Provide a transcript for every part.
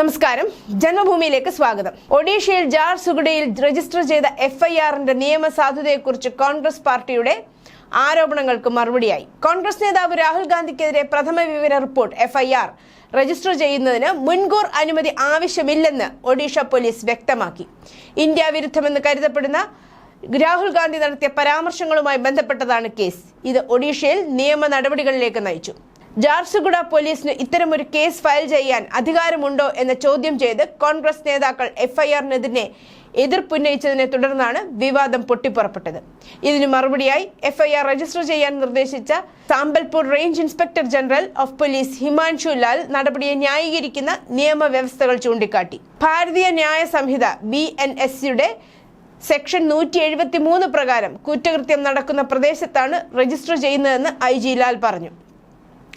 നമസ്കാരം. ജന്മഭൂമിയിലേക്ക് സ്വാഗതം. ഒഡീഷയിൽ ജാർസുഗുഡയിൽ രജിസ്റ്റർ ചെയ്ത എഫ്ഐആറിന്റെ നിയമസാധുതയെക്കുറിച്ച് കോൺഗ്രസ് പാർട്ടിയുടെ ആരോപണങ്ങൾക്ക് മറുപടിയായി. കോൺഗ്രസ് നേതാവ് രാഹുൽ ഗാന്ധിക്കെതിരെ പ്രഥമ വിവര റിപ്പോർട്ട് എഫ്ഐആർ രജിസ്റ്റർ ചെയ്യുന്നതിന് മുൻകൂർ അനുമതി ആവശ്യമില്ലെന്ന് ഒഡീഷ പോലീസ് വ്യക്തമാക്കി. ഇന്ത്യ വിരുദ്ധമെന്ന് കരുതപ്പെടുന്ന രാഹുൽ ഗാന്ധി നടത്തിയ പരാമർശങ്ങളുമായി ബന്ധപ്പെട്ടതാണ് കേസ്. ഇത് ഒഡീഷയിൽ നിയമ നടപടികളിലേക്ക് നയിച്ചു. ജാർസുഗുഡ പോലീസിന് ഇത്തരമൊരു കേസ് ഫയൽ ചെയ്യാൻ അധികാരമുണ്ടോ എന്ന ചോദ്യം ചെയ്ത് കോൺഗ്രസ് നേതാക്കൾ എഫ്ഐആറിനെതിരെ എതിർപ്പുന്നയിച്ചതിനെ തുടർന്നാണ് വിവാദം പൊട്ടിപ്പുറപ്പെട്ടത്. ഇതിന് മറുപടിയായി എഫ്ഐആർ രജിസ്റ്റർ ചെയ്യാൻ നിർദ്ദേശിച്ച Sambalpur range inspector general of police Himanshu Lal നടപടിയെ ന്യായീകരിക്കുന്ന നിയമവ്യവസ്ഥകൾ ചൂണ്ടിക്കാട്ടി. Bharatiya Nyaya Sanhita B N S സിയുടെ സെക്ഷൻ നൂറ്റി എഴുപത്തി മൂന്ന് പ്രകാരം കുറ്റകൃത്യം നടക്കുന്ന പ്രദേശത്താണ് രജിസ്റ്റർ ചെയ്യുന്നതെന്ന് ഐ ജി ലാൽ പറഞ്ഞു.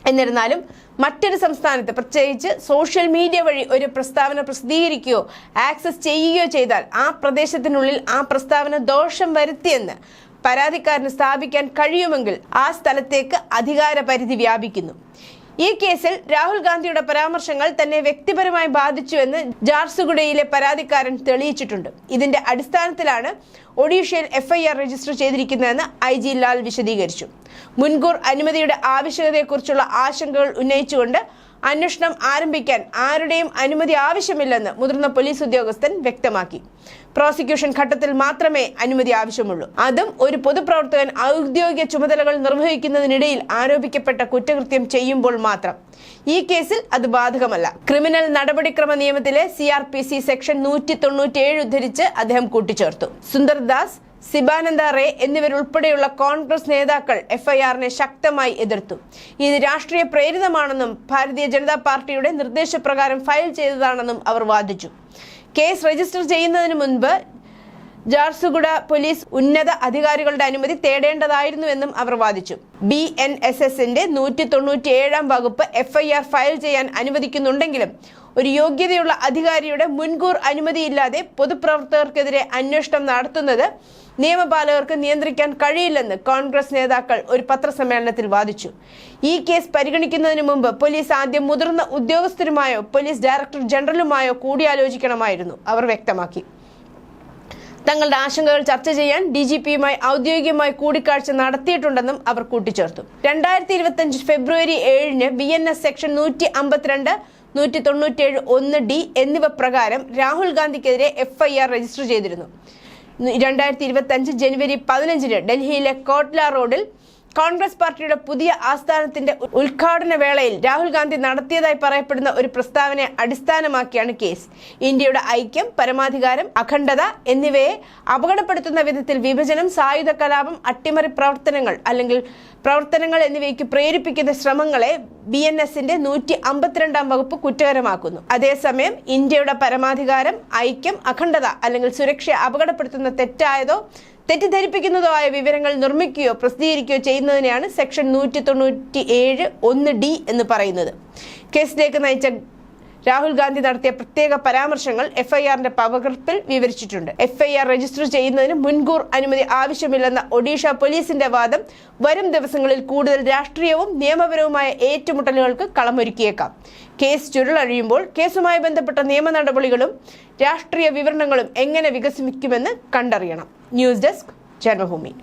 എന്നിരുന്നാലും മറ്റൊരു സംസ്ഥാനത്ത് പ്രത്യേകിച്ച് സോഷ്യൽ മീഡിയ വഴി ഒരു പ്രസ്താവന പ്രസിദ്ധീകരിക്കുകയോ ആക്സസ് ചെയ്യുകയോ ചെയ്താൽ ആ പ്രദേശത്തിനുള്ളിൽ ആ പ്രസ്താവന ദോഷം വരുത്തിയെന്ന് പരാതിക്കാരന് സ്ഥാപിക്കാൻ കഴിയുമെങ്കിൽ ആ സ്ഥലത്തേക്ക് അധികാര പരിധി വ്യാപിക്കുന്നു. ഈ കേസിൽ രാഹുൽ ഗാന്ധിയുടെ പരാമർശങ്ങൾ തന്നെ വ്യക്തിപരമായി ബാധിച്ചുവെന്ന് ജാർസുഗുഡയിലെ പരാതിക്കാരൻ തെളിയിച്ചിട്ടുണ്ട്. ഇതിന്റെ അടിസ്ഥാനത്തിലാണ് ഒഡീഷയിൽ എഫ്ഐആർ രജിസ്റ്റർ ചെയ്തിരിക്കുന്നതെന്ന് ഐ ജി ലാൽ വിശദീകരിച്ചു. മുൻകൂർ അനുമതിയുടെ ആവശ്യകതയെക്കുറിച്ചുള്ള ആശങ്കകൾ ഉന്നയിച്ചുകൊണ്ട് അന്വേഷണം ആരംഭിക്കാൻ ആരുടെയും അനുമതി ആവശ്യമില്ലെന്ന് മുതിർന്ന പോലീസ് ഉദ്യോഗസ്ഥൻ വ്യക്തമാക്കി. പ്രോസിക്യൂഷൻ ഘട്ടത്തിൽ മാത്രമേ അനുമതി ആവശ്യമുള്ളൂ. അതും ഒരു പൊതുപ്രവർത്തകൻ ഔദ്യോഗിക ചുമതലകൾ നിർവഹിക്കുന്നതിനിടയിൽ ആരോപിക്കപ്പെട്ട കുറ്റകൃത്യം ചെയ്യുമ്പോൾ മാത്രം. ഈ കേസിൽ അത് ബാധകമല്ല. ക്രിമിനൽ നടപടിക്രമ നിയമത്തിലെ സി സെക്ഷൻ നൂറ്റി തൊണ്ണൂറ്റിയേഴ് ഉദ്ധരിച്ച് അദ്ദേഹം കൂട്ടിച്ചേർത്തു. സുന്ദർദാസ് സിബാനന്ദ റേ എന്നിവരുൾപ്പെടെയുള്ള കോൺഗ്രസ് നേതാക്കൾ എഫ്ഐആറിനെ ശക്തമായി എതിർത്തു. ഇത് രാഷ്ട്രീയ പ്രേരിതമാണെന്നും ഭാരതീയ ജനതാ പാർട്ടിയുടെ നിർദ്ദേശപ്രകാരം ഫയൽ ചെയ്തതാണെന്നും അവർ വാദിച്ചു. കേസ് രജിസ്റ്റർ ചെയ്യുന്നതിന് മുൻപ് ജാർസുഗുഡ പോലീസ് ഉന്നത അധികാരികളുടെ അനുമതി തേടേണ്ടതായിരുന്നുവെന്നും അവർ വാദിച്ചു. ബി എൻ എസ് എസിന്റെ നൂറ്റി തൊണ്ണൂറ്റി ഏഴാം വകുപ്പ് എഫ്ഐആർ ഫയൽ ചെയ്യാൻ അനുവദിക്കുന്നുണ്ടെങ്കിലും ഒരു യോഗ്യതയുള്ള അധികാരിയുടെ മുൻകൂർ അനുമതിയില്ലാതെ പൊതുപ്രവർത്തകർക്കെതിരെ അന്വേഷണം നടത്തുന്നത് നിയമപാലകർക്ക് നിയന്ത്രിക്കാൻ കഴിയില്ലെന്ന് കോൺഗ്രസ് നേതാക്കൾ ഒരു പത്രസമ്മേളനത്തിൽ വാദിച്ചു. ഈ കേസ് പരിഗണിക്കുന്നതിന് മുമ്പ് പോലീസ് ആദ്യം മുതിർന്ന ഉദ്യോഗസ്ഥരുമായോ പോലീസ് ഡയറക്ടർ ജനറലുമായോ കൂടിയാലോചിക്കണമായിരുന്നു അവർ വ്യക്തമാക്കി. തങ്ങളുടെ ആശങ്കകൾ ചർച്ച ചെയ്യാൻ ഡി ജി പിയുമായി ഔദ്യോഗികമായി കൂടിക്കാഴ്ച നടത്തിയിട്ടുണ്ടെന്നും അവർ കൂട്ടിച്ചേർത്തു. രണ്ടായിരത്തി ഇരുപത്തി ഫെബ്രുവരി ഏഴിന് ബി എൻ എസ് സെക്ഷൻ നൂറ്റി അമ്പത്തിരണ്ട് നൂറ്റി തൊണ്ണൂറ്റിയേഴ് ഒന്ന് ഡി എന്നിവ പ്രകാരം രാഹുൽ ഗാന്ധിക്കെതിരെ എഫ്ഐആർ രജിസ്റ്റർ ചെയ്തിരുന്നു. രണ്ടായിരത്തി ഇരുപത്തി അഞ്ച് ജനുവരി പതിനഞ്ചിന് ഡൽഹിയിലെ കോട്ട്ല റോഡിൽ കോൺഗ്രസ് പാർട്ടിയുടെ പുതിയ ആസ്ഥാനത്തിന്റെ ഉദ്ഘാടന വേളയിൽ രാഹുൽ ഗാന്ധി നടത്തിയതായി പറയപ്പെടുന്ന ഒരു പ്രസ്താവനയെ അടിസ്ഥാനമാക്കിയാണ് കേസ്. ഇന്ത്യയുടെ ഐക്യം പരമാധികാരം അഖണ്ഡത എന്നിവയെ അപകടപ്പെടുത്തുന്ന വിധത്തിൽ വിഭജനം സായുധ കലാപം അട്ടിമറി പ്രവർത്തനങ്ങൾ അല്ലെങ്കിൽ പ്രവർത്തനങ്ങൾ എന്നിവയ്ക്ക് പ്രേരിപ്പിക്കുന്ന ശ്രമങ്ങളെ ബി എൻ എസിന്റെ നൂറ്റി അമ്പത്തിരണ്ടാം വകുപ്പ് കുറ്റകരമാക്കുന്നു. അതേസമയം ഇന്ത്യയുടെ പരമാധികാരം ഐക്യം അഖണ്ഡത അല്ലെങ്കിൽ സുരക്ഷയെ അപകടപ്പെടുത്തുന്ന തെറ്റായതോ തെറ്റിദ്ധരിപ്പിക്കുന്നതോ ആയ വിവരങ്ങൾ നിർമ്മിക്കുകയോ പ്രസിദ്ധീകരിക്കുകയോ ചെയ്യുന്നതിനെയാണ് സെക്ഷൻ നൂറ്റി തൊണ്ണൂറ്റി ഏഴ് ഒന്ന് ഡി എന്ന് പറയുന്നത്. കേസിലേക്ക് നയിച്ച രാഹുൽ ഗാന്ധി നടത്തിയ പ്രത്യേക പരാമർശങ്ങൾ എഫ്ഐആറിന്റെ പകർപ്പിൽ വിവരിച്ചിട്ടുണ്ട്. എഫ്ഐആർ രജിസ്റ്റർ ചെയ്യുന്നതിന് മുൻകൂർ അനുമതി ആവശ്യമില്ലെന്ന ഒഡീഷ പോലീസിന്റെ വാദം വരും ദിവസങ്ങളിൽ കൂടുതൽ രാഷ്ട്രീയവും നിയമപരവുമായ ഏറ്റുമുട്ടലുകൾക്ക് കളമൊരുക്കിയേക്കാം. കേസ് ചുരുളഴിയുമ്പോൾ കേസുമായി ബന്ധപ്പെട്ട നിയമ നടപടികളും രാഷ്ട്രീയ വിവരണങ്ങളും എങ്ങനെ വികസിക്കുമെന്ന് കണ്ടറിയണം. News desk Janmabhumi